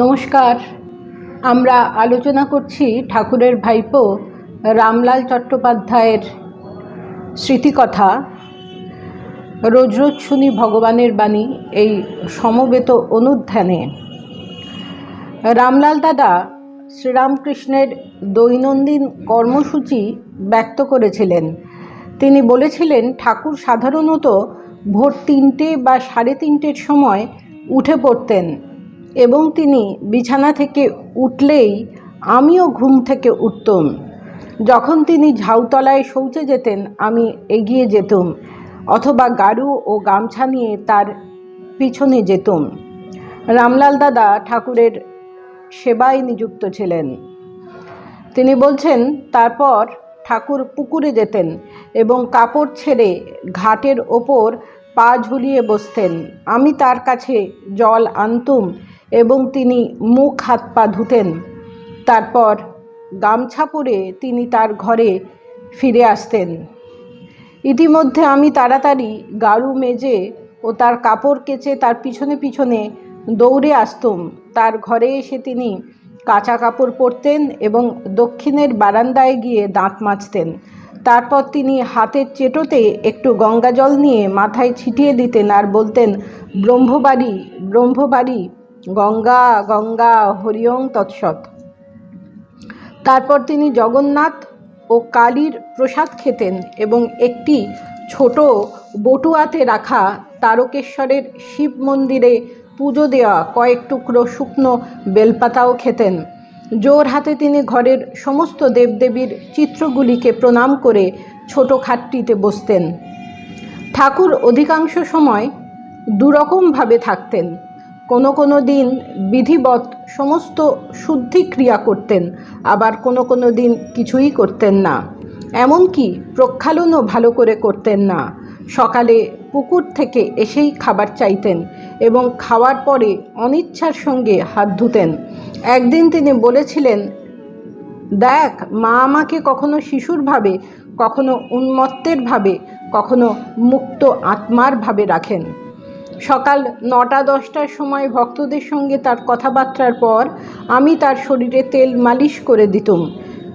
নমস্কার। আমরা আলোচনা করছি ঠাকুরের ভাইপো রামলাল চট্টোপাধ্যায়ের স্মৃতিকথা। রোজ রোজ শুনি ভগবানের বাণী এই সমবেত অনুধ্যানে। রামলাল দাদা শ্রীরামকৃষ্ণের দৈনন্দিন কর্মসূচি ব্যক্ত করেছিলেন। তিনি বলেছিলেন, ঠাকুর সাধারণত ভোর তিনটে বা সাড়ে তিনটের সময় উঠে পড়তেন। এবং তিনি বিছানা থেকে উঠলেই আমিও ঘুম থেকে উঠতম। যখন তিনি ঝাউতলায় শৌচে যেতেন, আমি এগিয়ে যেতুম, অথবা গাড়ু ও গামছা নিয়ে তার পিছনে যেতুম। রামলাল দাদা ঠাকুরের সেবায় নিযুক্ত ছিলেন। তিনি বলছেন, তারপর ঠাকুর পুকুরে যেতেন এবং কাপড় ছেড়ে ঘাটের ওপর পা ঝুলিয়ে বসতেন। আমি তার কাছে জল আনতুম এবং তিনি মুখ হাত পা ধুতেন। তারপর গামছা পরে তিনি তার ঘরে ফিরে আসতেন। ইতিমধ্যে আমি তাড়াতাড়ি গাড়ু মেজে ও তার কাপড় কেচে তার পিছনে পিছনে দৌড়ে আসতুম। তার ঘরে এসে তিনি কাঁচা কাপড় পরতেন এবং দক্ষিণের বারান্দায় গিয়ে দাঁত মাজতেন। তারপর তিনি হাতের চেটোতে একটু গঙ্গা জল নিয়ে মাথায় ছিটিয়ে দিতেন আর বলতেন, ব্রহ্মবাড়ি ব্রহ্মবাড়ি। গঙ্গা গঙ্গা হরিওং তৎসৎ। তারপর তিনি জগন্নাথ ও কালীর প্রসাদ খেতেন এবং একটি ছোট বটুয়াতে রাখা তারকেশ্বরের শিব মন্দিরে পুজো দেওয়া কয়েক টুকরো শুকনো বেলপাতাও খেতেন। জোর হাতে তিনি ঘরের সমস্ত দেবদেবীর চিত্রগুলিকে প্রণাম করে ছোট খাটটিতে বসতেন। ঠাকুর অধিকাংশ সময় দুরকমভাবে থাকতেন। কোনো কোনো দিন বিধিবৎ সমস্ত শুদ্ধি ক্রিয়া করতেন, আবার কোনো কোনো দিন কিছুই করতেন না। এমনকি প্রক্ষালনও ভালো করে করতেন না। সকালে পুকুর থেকে এসেই খাবার চাইতেন এবং খাওয়ার পরে অনিচ্ছার সঙ্গে হাত ধুতেন। একদিন তিনি বলেছিলেন, দেখ, মা আমাকে কখনো শিশুর ভাবে, কখনো উন্মত্তের ভাবে, কখনো মুক্ত আত্মার ভাবে রাখেন। সকাল নটা, দশটার সময় ভক্তদের সঙ্গে তার কথাবার্তার পর আমি তার শরীরে তেল মালিশ করে দিতুম,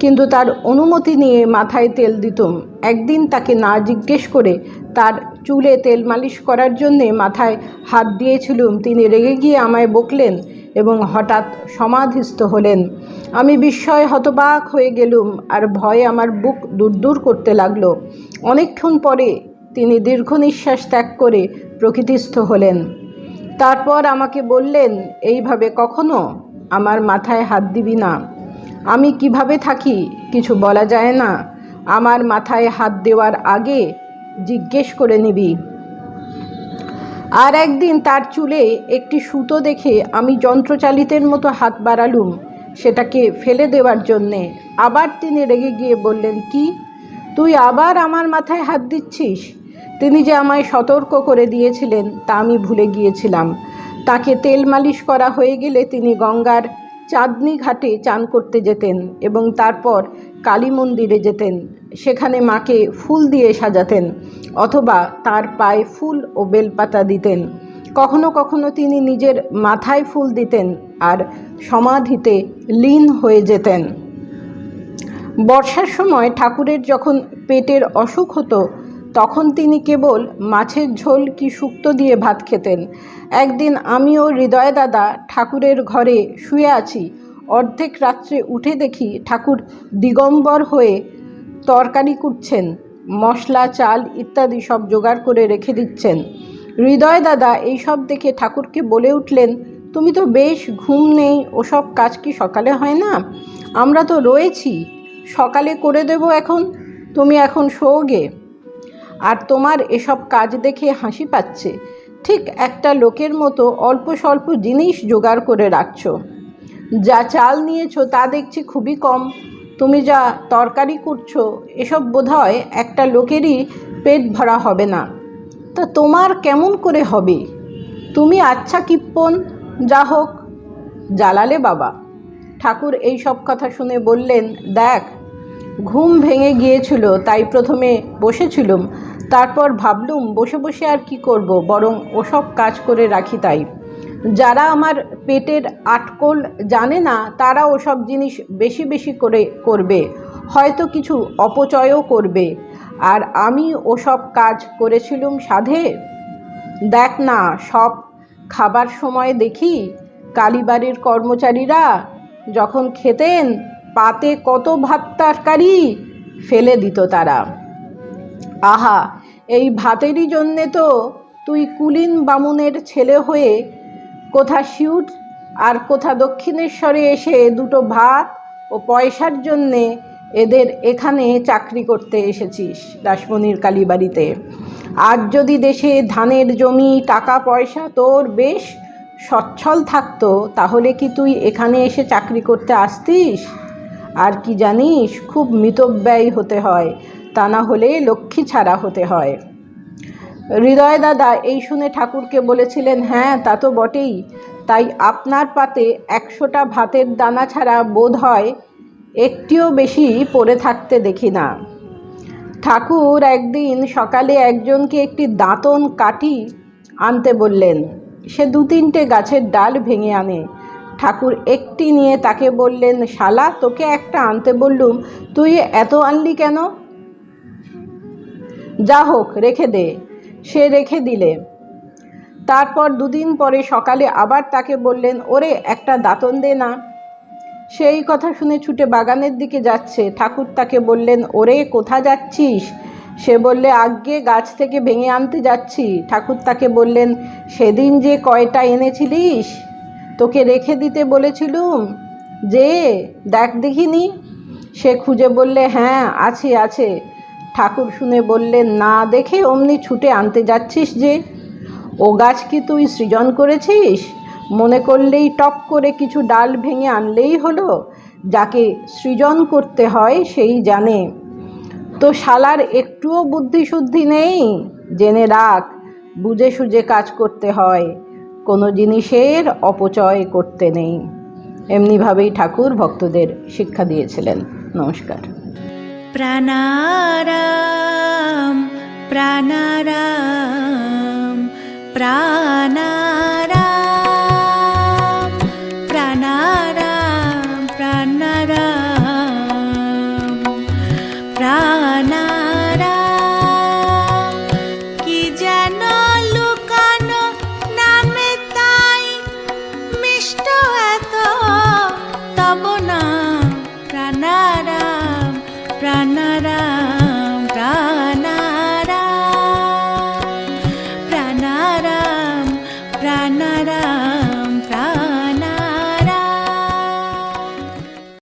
কিন্তু তার অনুমতি নিয়ে মাথায় তেল দিতুম। একদিন তাকে না জিজ্ঞেস করে তার চুলে তেল মালিশ করার জন্যে মাথায় হাত দিয়েছিলুম, তিনি রেগে গিয়ে আমায় বকলেন এবং হঠাৎ সমাধিস্থ হলেন। আমি বিস্ময় হতবাক হয়ে গেলুম আর ভয়ে আমার বুক দূর করতে লাগল। অনেকক্ষণ পরে তিনি দীর্ঘ নিঃশ্বাস ত্যাগ করে প্রকৃতিস্থ হলেন। তারপর আমাকে বললেন, এইভাবে কখনো আমার মাথায় হাত দিবি না। আমি কীভাবে থাকি কিছু বলা যায় না। আমার মাথায় হাত দেওয়ার আগে জিজ্ঞেস করে নিবি। আর একদিন তার চুলে একটি সুতো দেখে আমি যন্ত্রচালিতের মতো হাত বাড়ালুম সেটাকে ফেলে দেওয়ার জন্যে। আবার তিনি রেগে গিয়ে বললেন, কি? তুই আবার আমার মাথায় হাত দিচ্ছিস? তিনি যে আমায় সতর্ক করে দিয়েছিলেন, তা আমি ভুলে গিয়েছিলাম। তাকে তেল মালিশ করা হয়ে গেলে তিনি গঙ্গার চাঁদনি ঘাটে চান করতে যেতেন এবং তারপর কালী মন্দিরে যেতেন। সেখানে মাকে ফুল দিয়ে সাজাতেন অথবা তার পায়ে ফুল ও বেলপাতা দিতেন। কখনো কখনো তিনি নিজের মাথায় ফুল দিতেন আর সমাধিতে লীন হয়ে যেতেন। বর্ষার সময় ঠাকুরের যখন পেটের অসুখ হতো তখন তিনি কেবল, মাছের ঝোল কি শুক্তো দিয়ে ভাত খেতেন? একদিন আমিও হৃদয় দাদা ঠাকুরের ঘরে শুয়ে আছি। অর্ধেক রাত্রে উঠে দেখি ঠাকুর দিগম্বর হয়ে তরকারি কুটছেন, মশলা, চাল ইত্যাদি সব জোগাড় করে রেখে দিচ্ছেন। হৃদয় দাদা এইসব দেখে ঠাকুরকে বলে উঠলেন, তুমি তো বেশ ঘুম নেই, ওসব কাজ কি সকালে হয় না? আমরা তো রয়েছি। সকালে করে দেব এখন। তুমি এখন শোগে আর তোমার এসব কাজ দেখে হাসি পাচ্ছে। ঠিক একটা লোকের মতো অল্প স্বল্প জিনিস জোগাড় করে রাখছো। যা চাল নিয়েছো তা দেখছি খুবই কম। তুমি যা তরকারি করছ, এসব বোধহয় একটা লোকেরই পেট ভরা হবে না। তা তোমার কেমন করে হবে? তুমি আচ্ছা কিপ্পন, যা হোক। জ্বালালে বাবা। ঠাকুর এই সব কথা শুনে বললেন, দেখ ঘুম ভেঙে গিয়েছিল, তাই প্রথমে বসেছিলুম। তারপর ভাবলুম, বসে বসে আর কি করব, বরং ওসব কাজ করে রাখি তাই। যারা আমার পেটের আটকল জানে না, তারা ওসব জিনিস বেশি বেশি করে করবে, হয়তো কিছু অপচয়ও করবে। আর আমি ওসব কাজ করেছিলুম সাধে? দেখ না, সব খাবার সময় দেখি, কালীবাড়ির কর্মচারীরা যখন খেতেন পাতে কত ভাত তরকারি? ফেলে দিত তারা। আহা, এই ভাতেরই জন্যে তো তুই কুলিন বামুনের ছেলে হয়ে কোথা শিউট আর কোথা দক্ষিণেশ্বরে এসে দুটো ভাত ও পয়সার জন্যে এদের এখানে চাকরি করতে এসেছিস রাসমণির কালীবাড়িতে। আজ যদি দেশে ধানের জমি টাকা পয়সা তোর বেশ সচ্ছল থাকতো, তাহলে কি তুই এখানে এসে চাকরি করতে আসতিস? আর কি জানিস, খুব মিতব্যয়ী হতে হয়, তা না হলে লক্ষ্মী ছাড়া হতে হয়। হৃদয় দাদা এই শুনে ঠাকুরকে বলেছিলেন হ্যাঁ তা তো বটেই। তাই আপনার পাতে একশোটা ভাতের দানা ছাড়া বোধ হয় একটিও বেশি পড়ে থাকতে দেখি না। ঠাকুর একদিন সকালে একজনকে একটি দাঁতন কাঠি আনতে বললেন। সে দু তিনটে গাছের ডাল ভেঙে আনে। ঠাকুর একটি নিয়ে তাকে বললেন, শালা, তোকে একটা আনতে বললুম, তুই এত আনলি কেন? যা হোক, রেখে দে। সে রেখে দিলে। তারপর দুদিন পরে সকালে আবার তাকে বললেন, ওরে, একটা দাঁতন দে না। সেই কথা শুনে ছুটে বাগানের দিকে যাচ্ছে। ঠাকুর তাকে বললেন, ওরে, কোথা যাচ্ছিস? সে বললে আজ্ঞে গাছ থেকে ভেঙে আনতে যাচ্ছি। ঠাকুর তাকে বললেন, সেদিন যে কয়টা এনেছিলিস? তোকে রেখে দিতে বলেছিলুম। যে, দেখ দেখিনি। সে খুঁজে বললে হ্যাঁ আছে আছে। ঠাকুর শুনে বললেন না দেখে অমনি ছুটে আনতে যাচ্ছিস যে। ও গাছ কি তুই সৃজন করেছিস? মনে করলেই টপ করে কিছু ডাল ভেঙে আনলেই হলো। যাকে সৃজন করতে হয় সেই জানে। তো শালার একটুও বুদ্ধিশুদ্ধি নেই? জেনে রাখ, বুঝে সুঝে কাজ করতে হয়। কোনো জিনিসের অপচয় করতে নেই। এমনিভাবেই ঠাকুর ভক্তদের শিক্ষা দিয়েছিলেন। নমস্কার। প্রাণারাম প্রাণারাম প্রাণারাম। প্রাণারা